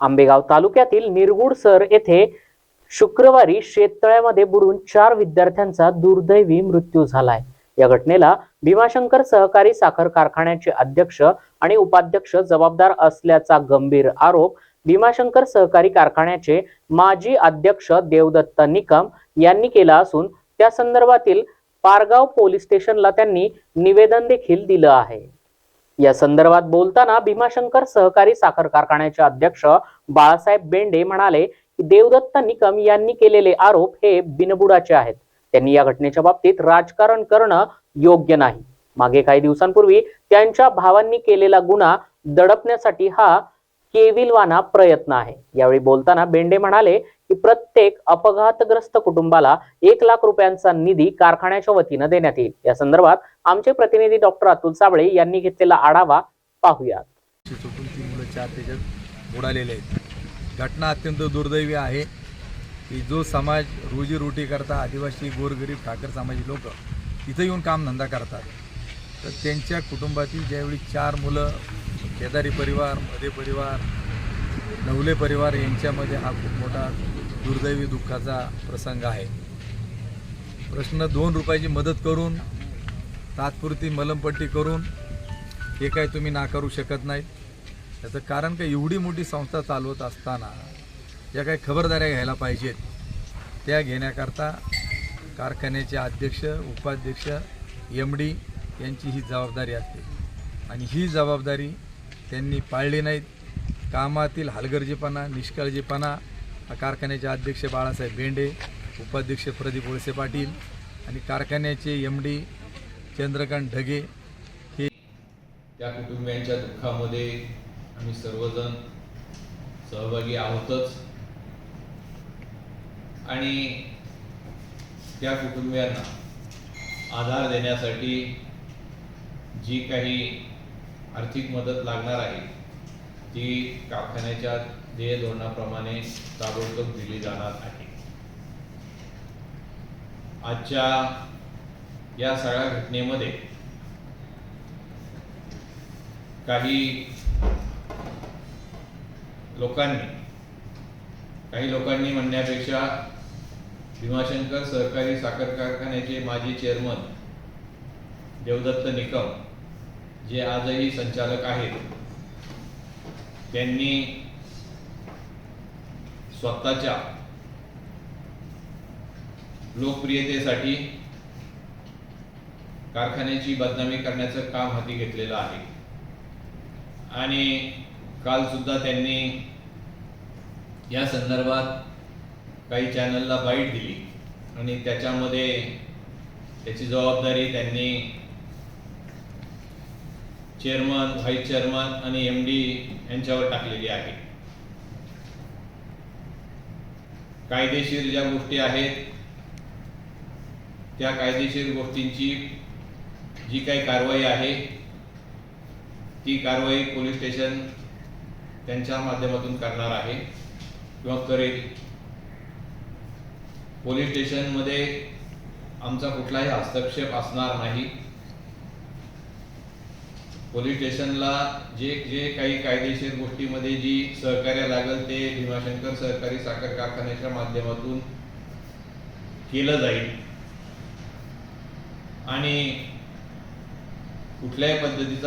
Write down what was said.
आंबेगाव तालुक्यातील निरगुडसर येथे शुक्रवारी शेततळ्यामध्ये बुडून चार विद्यार्थ्यांचा दुर्दैवी मृत्यू झालाय. या घटनेला भीमाशंकर सहकारी साखर कारखान्याचे अध्यक्ष आणि उपाध्यक्ष जबाबदार असल्याचा गंभीर आरोप भीमाशंकर सहकारी कारखान्याचे माजी अध्यक्ष देवदत्त निकम यांनी केला असून त्या संदर्भातील पारगाव पोलीस स्टेशनला त्यांनी निवेदन देखील दिलं आहे. या संदर्भात बोलताना भीमाशंकर सहकारी साखर कारखान्याचे अध्यक्ष बाळासाहेब बेंडे म्हणाले की देवदत्त निकम यांनी केलेले आरोप हे बिनबुडाचे आहेत. त्यांनी या घटनेच्या बाबतीत राजकारण करणं योग्य नाही. मागे काही दिवसांपूर्वी त्यांच्या भावांनी केलेला गुन्हा दडपण्यासाठी हा केविलवाना प्रयत्न आहे. यावेळी बोलताना बेंडे म्हणाले की प्रत्येक अपघातग्रस्त कुटुंबाला एक लाख रुपयांचा निधी कारखान्याच्या वतीनं देण्यात येईल. या संदर्भात आमचे प्रतिनिधी डॉक्टर अतुल साबळे यांनी घेतलेला आढावा पाहूयात. मुलं चार त्याच्यात बुडालेले आहेत. घटना अत्यंत दुर्दैवी आहे की जो समाज रोजीरोटी करता आदिवासी गोरगरीब ठाकर समाजी लोक तिथं येऊन कामधंदा करतात. तर त्यांच्या कुटुंबातील ज्यावेळी चार मुलं केदारी परिवार मधे परिवार नवले परिवार यांच्यामध्ये हा खूप मोठा दुर्दैवी दुःखाचा प्रसंग आहे. प्रश्न दोन रुपयाची मदत करून तात्पुरती मलमपट्टी करून हे काय तुम्ही नाकारू शकत नाहीत त्याचं कारण काय? एवढी मोठी संस्था चालवत असताना ज्या काही खबरदाऱ्या घ्यायला पाहिजेत. त्या घेण्याकरता कारखान्याचे अध्यक्ष उपाध्यक्ष एम डी यांची ही जबाबदारी असते. आणि ही जबाबदारी त्यांनी पाळली नाहीत. कामातील हलगर्जीपणा निष्काळजीपणा कारखान्याचे अध्यक्ष बाळासाहेब भेंडे उपाध्यक्ष प्रदीप वळसे पाटील आणि कारखान्याचे एम डी चंद्रकांत ढगे हे त्या कुटुंबियांच्या दुःखामध्ये आम्ही सर्वजण सहभागी आहोतच. आणि त्या कुटुंबियांना आधार देण्यासाठी जी काही आर्थिक मदत लागणार आहे ती कारखान्याच्या ध्येय धोरणाप्रमाणे ताबडतोब दिली जाणार आहे. आजच्या या सगळ्या घटनेमध्ये काही लोकांनी काही लोकांनी म्हणण्यापेक्षा भीमाशंकर सहकारी साखर कारखान्याचे माजी चेअरमन देवदत्त निकम जे आजही संचालक आहेत त्यांनी स्वतःच्या लोकप्रियतेसाठी कारखान्याची बदनामी करण्याचं काम हाती घेतलेलं आहे. आणि काल सुद्धा त्यांनी या संदर्भात काही चॅनलला बाईट दिली. आणि त्याच्यामध्ये त्याची जबाबदारी त्यांनी चेअरमन व्हाईस चेअरमन आणि एम डी यांच्यावर टाकलेली आहे. कायदेशीर ज्या गोष्टी आहेत त्या कायदेशीर गोष्टींची जी काही कारवाई आहे ती कारवाई पोलीस स्टेशन त्यांच्या माध्यमातून करणार आहे किंवा करेल. पोलीस स्टेशनमध्ये आमचा कुठलाही हस्तक्षेप असणार नाही. पोलीस स्टेशनला जे जे काही कायदेशीर गोष्टीमध्ये जी सहकार्य लागेल ते भीमाशंकर सहकारी साखर कारखान्याच्या माध्यमातून केलं जाईल. आणि कुठल्याही पद्धतीचा